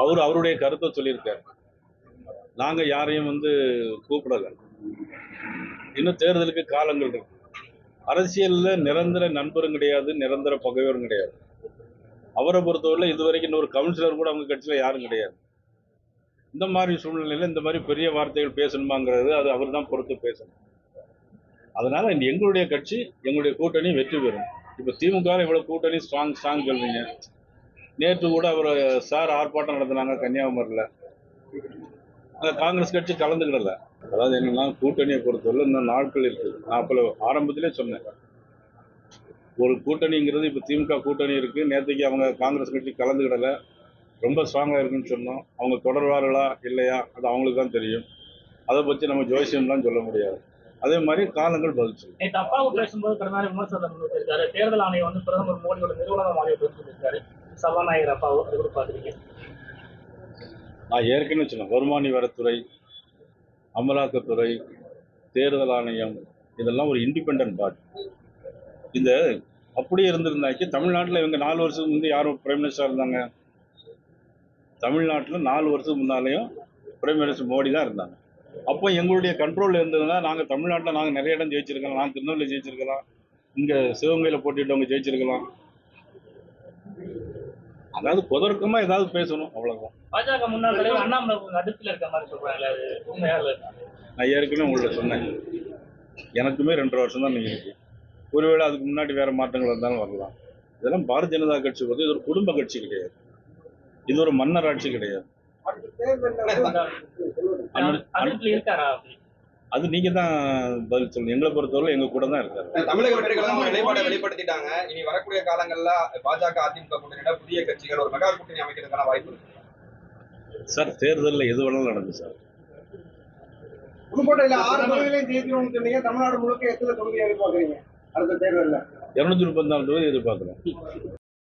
அவர் அவருடைய கருத்தை சொல்லியிருக்காரு. நாங்கள் யாரையும் வந்து கூப்பிடல. இன்னும் தேர்தலுக்கு காலங்கள் இருக்கு. அரசியலில் நிரந்தர நண்பரும் கிடையாது நிரந்தர பகைவரும் கிடையாது. அவரை பொறுத்தவரையில இதுவரைக்கும் இன்னொரு கவுன்சிலர் கூட அவங்க கட்சியில் யாரும் கிடையாது. இந்த மாதிரி சூழ்நிலையில் இந்த மாதிரி பெரிய வார்த்தைகள் பேசணுமாங்கிறது அது அவர் தான் பொறுத்து பேசணும். அதனால் இந்த எங்களுடைய கட்சி எங்களுடைய கூட்டணி வெற்றி பெறும். இப்போ திமுக இவ்வளோ கூட்டணி ஸ்ட்ராங் ஸ்ட்ராங் சொல்றீங்க. நேற்று கூட அவர் சார் ஆர்ப்பாட்டம் நடத்தினாங்க கன்னியாகுமரியில். அந்த காங்கிரஸ் கட்சி கலந்துக்கிடல. அதாவது என்னன்னா கூட்டணியை பொறுத்தவரை இன்னும் நாட்கள் இருக்குது நான் அப்போ ஆரம்பத்திலே சொன்னேன். ஒரு கூட்டணிங்கிறது இப்போ திமுக கூட்டணி இருக்குது நேற்றுக்கு அவங்க காங்கிரஸ் கட்சி கலந்துக்கிடலை. ரொம்ப ஸ்ட்ராங்காக இருக்குன்னு சொன்னோம். அவங்க தொடர்வார்களா இல்லையா? அது அவங்களுக்கு தான் தெரியும். அதை பற்றி நம்ம ஜோசியம்லாம் சொல்ல முடியாது. அதே மாதிரி காலங்கள் பதிச்சு சொல்லும் நேற்று பேசும்போது கடுமையான விமர்சனம் தேர்தல் ஆணையம் வந்து பிரதமர் மோடியோட நிறுவனம் ஆணையம் சபாநாயகர் அப்பாவு அது கூட நான் ஏற்கனவே சொன்னேன் வருமானி வரத்துறை அமலாக்கத்துறை தேர்தல் ஆணையம் இதெல்லாம் ஒரு இண்டிபெண்ட் பாடி இந்த அப்படியே இருந்திருந்தாக்கி தமிழ்நாட்டில் இவங்க நாலு வருஷத்துக்கு முந்தைய யாரும் பிரைம் மினிஸ்டராக இருந்தாங்க? தமிழ்நாட்டில் நாலு வருஷத்துக்கு முன்னாலேயும் பிரைம் மினிஸ்டர் மோடி தான் இருந்தாங்க. அப்போ எங்களுடைய கண்ட்ரோலில் இருந்ததுன்னா நாங்கள் தமிழ்நாட்டில் நாங்கள் நிறைய இடம் ஜெயிச்சிருக்கலாம் நான் திருநெல்வேலி ஜெயிச்சிருக்கலாம் இங்கே சிவகங்கையில் போட்டிட்டவங்க ஜெயிச்சிருக்கலாம் அதாவது குதர்க்கமாக ஏதாவது பேசணும் அவ்வளோதான் பாஜக முன்னாள் தலைவர் அண்ணாமலை அதிருப்தியில இருக்க மாதிரி சொல்றாங்க அது உண்மையா இல்ல நான் ஏற்கனவே உங்கள்ட்ட சொன்னேன். எனக்குமே ரெண்டரை வருஷம் தான் நீங்கள் இருக்கு ஒருவேளை அதுக்கு முன்னாடி வேற மாற்றங்கள் இருந்தாலும் வரலாம். இதெல்லாம் பாரதிய ஜனதா கட்சி வந்து இது ஒரு குடும்ப கட்சி கிடையாது. இது ஒரு மன்னர் ஆட்சி கிடையாது. இருக்காரா அது நீங்க தான் பதில் சொல்லணும். எங்களை பொறுத்தவரை எங்க கூட தான் இருக்காரு தமிழக வெற்றிகளும் நிலைப்பாடை வெளிப்படுத்திட்டாங்க. இனி வரக்கூடிய காலங்கள்ல பாஜக அதிமுக கூட்டணியில புதிய கட்சிகள் ஒரு மெகா கூட்டணி அமைக்கிறதுக்கான வாய்ப்பு இருக்கு. சார் தேர்தலில் எது வேணாலும் நடக்கும் சார். புதுக்கோட்டையில ஆறு தொகுதிகளையும் ஜெயிக்கணும்னு சொன்னீங்க. தமிழ்நாடு முழுக்க எத்தனை தொகுதி எதிர்பார்க்கறீங்க அடுத்த தேர்தலில்? இருநூத்தி முப்பத்தி நாலு தொகுதி எதிர்பார்க்குறேன்